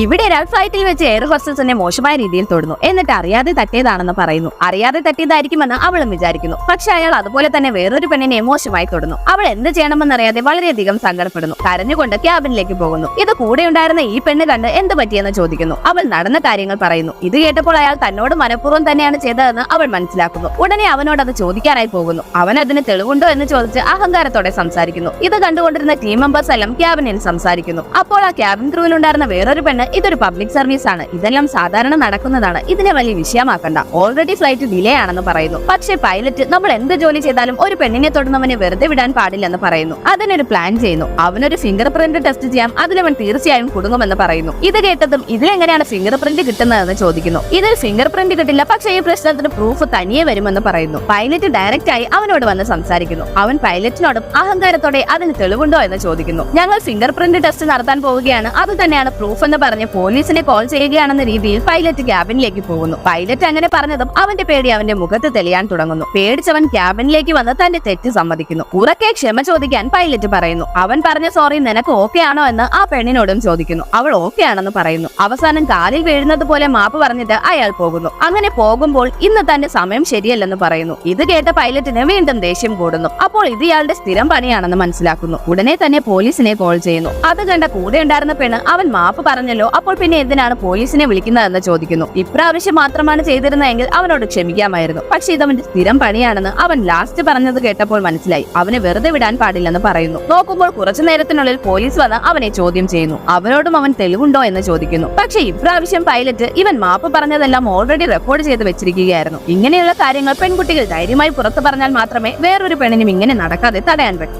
ഇവിടെ ഫ്ലൈറ്റിൽ വെച്ച് എയർ ഹോസ്റ്റൽസിനെ മോശമായ രീതിയിൽ തൊടുന്നു. എന്നിട്ട് അറിയാതെ തട്ടിയതാണെന്ന് പറയുന്നു. അറിയാതെ തട്ടിയതായിരിക്കുമെന്ന് അവളും വിചാരിക്കുന്നു. പക്ഷെ അയാൾ അതുപോലെ തന്നെ വേറൊരു പെണ്ണിനെ മോശമായി തൊടുന്നു. അവൾ എന്ത് ചെയ്യണമെന്നറിയാതെ വളരെയധികം സങ്കടപ്പെടുന്നു. കരഞ്ഞുകൊണ്ട് ക്യാബിനിലേക്ക് പോകുന്നു. ഇത് കൂടെ ഉണ്ടായിരുന്ന ഈ പെണ്ണ് കണ്ട് എന്ത് പറ്റിയെന്ന് ചോദിക്കുന്നു. അവൾ നടന്ന കാര്യങ്ങൾ പറയുന്നു. ഇത് കേട്ടപ്പോൾ അയാൾ തന്നോട് മനഃപൂർവം തന്നെയാണ് ചെയ്തതെന്ന് അവൾ മനസ്സിലാക്കുന്നു. ഉടനെ അവനോട് അത് ചോദിക്കാനായി പോകുന്നു. അവൻ അതിന് തെളിവുണ്ടോ എന്ന് ചോദിച്ച് അഹങ്കാരത്തോടെ സംസാരിക്കുന്നു. ഇത് കണ്ടുകൊണ്ടിരുന്ന ടീം മെമ്പേഴ്സ് എല്ലാം ക്യാബിനിൽ സംസാരിക്കുന്നു. അപ്പോൾ ആ ക്യാബിൻ ക്രൂവിൽ ഉണ്ടായിരുന്ന വേറൊരു പെണ്ണ് ഇതൊരു പബ്ലിക് സർവീസ് ആണ്. ഇതെല്ലാം സാധാരണ നടക്കുന്നതാണ്. ഇതിനെ വലിയ വിഷയമാക്കണ്ട. ഓൾറെഡി ഫ്ലൈറ്റ് ഡിലേ ആണെന്ന് പറയുന്നു. പക്ഷേ പൈലറ്റ് നമ്മൾ എന്ത് ജോലി ചെയ്താലും ഒരു പെണ്ണിനെ തൊടുന്നവനെ വെറുതെ വിടാൻ പാടില്ലെന്ന് പറയുന്നു. അതിനൊരു പ്ലാൻ ചെയ്യുന്നു. അവനൊരു ഫിംഗർ പ്രിന്റ് ടെസ്റ്റ് ചെയ്യാം അതിലവൻ തീർച്ചയായും കുടുങ്ങുമെന്ന് പറയുന്നു. ഇത് കേട്ടതും ഇതിലെങ്ങനെയാണ് ഫിംഗർ പ്രിന്റ് കിട്ടുന്നതെന്ന് ചോദിക്കുന്നു. ഇതിൽ ഫിംഗർ പ്രിന്റ് കിട്ടില്ല. പക്ഷേ ഈ പ്രശ്നത്തിന് പ്രൂഫ് തനിയെ വരുമെന്ന് പറയുന്നു. പൈലറ്റ് ഡയറക്റ്റ് ആയി അവനോട് വന്ന് സംസാരിക്കുന്നു. അവൻ പൈലറ്റിനോടും അഹങ്കാരത്തോടെ അതിന് തെളിവുണ്ടോ എന്ന് ചോദിക്കുന്നു. ഞങ്ങൾ ഫിംഗർ പ്രിന്റ് ടെസ്റ്റ് നടത്താൻ പോവുകയാണ്. അത് തന്നെയാണ് പ്രൂഫ് എന്ന് പറഞ്ഞ് പോലീസിനെ കോൾ ചെയ്യുകയാണെന്ന രീതിയിൽ പൈലറ്റ് ക്യാബിനിലേക്ക് പോകുന്നു. പൈലറ്റ് അങ്ങനെ പറഞ്ഞതും അവന്റെ പേടി അവന്റെ മുഖത്ത് തെളിയാൻ തുടങ്ങുന്നു. പേടിച്ചവൻ ക്യാബിനിലേക്ക് വന്ന് തന്റെ തെറ്റ് സമ്മതിക്കുന്നു. ഉറക്കെ ക്ഷമ ചോദിക്കാൻ പൈലറ്റ് പറയുന്നു. അവൻ പറഞ്ഞ സോറി നിനക്ക് ഓക്കെ ആണോ എന്ന് ആ പെണ്ണിനോടും ചോദിക്കുന്നു. അവൾ ഓക്കെ ആണെന്ന് പറയുന്നു. അവസാനം കാലിൽ വീഴുന്നത് പോലെ മാപ്പ് പറഞ്ഞിട്ട് അയാൾ പോകുന്നു. അങ്ങനെ പോകുമ്പോൾ ഇന്ന് തന്റെ സമയം ശരിയല്ലെന്ന് പറയുന്നു. ഇത് കേട്ട പൈലറ്റിന് വീണ്ടും ദേഷ്യം കൂടുന്നു. അപ്പോൾ ഇത് ഇയാളുടെ സ്ഥിരം പണിയാണെന്ന് മനസ്സിലാക്കുന്നു. ഉടനെ തന്നെ പോലീസിനെ കോൾ ചെയ്യുന്നു. അത് കണ്ട കൂടെ ഉണ്ടായിരുന്ന പെണ്ണ് അവൻ മാപ്പ് പറഞ്ഞല്ലോ അപ്പോൾ പിന്നെ എന്തിനാണ് പോലീസിനെ വിളിക്കുന്നതെന്ന് ചോദിക്കുന്നു. ഇപ്രാവശ്യം മാത്രമാണ് ചെയ്തിരുന്നതെങ്കിൽ അവനോട് ക്ഷമിക്കാമായിരുന്നു. പക്ഷെ ഇതവന്റെ സ്ഥിരം പണിയാണെന്ന് അവൻ ലാസ്റ്റ് പറഞ്ഞത് കേട്ടപ്പോൾ മനസ്സിലായി. അവനെ വെറുതെ വിടാൻ പാടില്ലെന്ന് പറയുന്നു. നോക്കുമ്പോൾ കുറച്ചു നേരത്തിനുള്ളിൽ പോലീസ് വന്ന് അവനെ ചോദ്യം ചെയ്യുന്നു. അവനോടും അവൻ തെളിവുണ്ടോ എന്ന് ചോദിക്കുന്നു. പക്ഷെ ഇപ്രാവശ്യം പൈലറ്റ് ഇവൻ മാപ്പ് പറഞ്ഞതെല്ലാം ഓൾറെഡി റെക്കോർഡ് ചെയ്ത് വെച്ചിരിക്കുകയായിരുന്നു. ഇങ്ങനെയുള്ള കാര്യങ്ങൾ പെൺകുട്ടികൾ ധൈര്യമായി പുറത്തു പറഞ്ഞാൽ മാത്രമേ വേറൊരു പെണ്ണിനും ഇങ്ങനെ നടക്കാതെ തടയാൻ പറ്റൂ.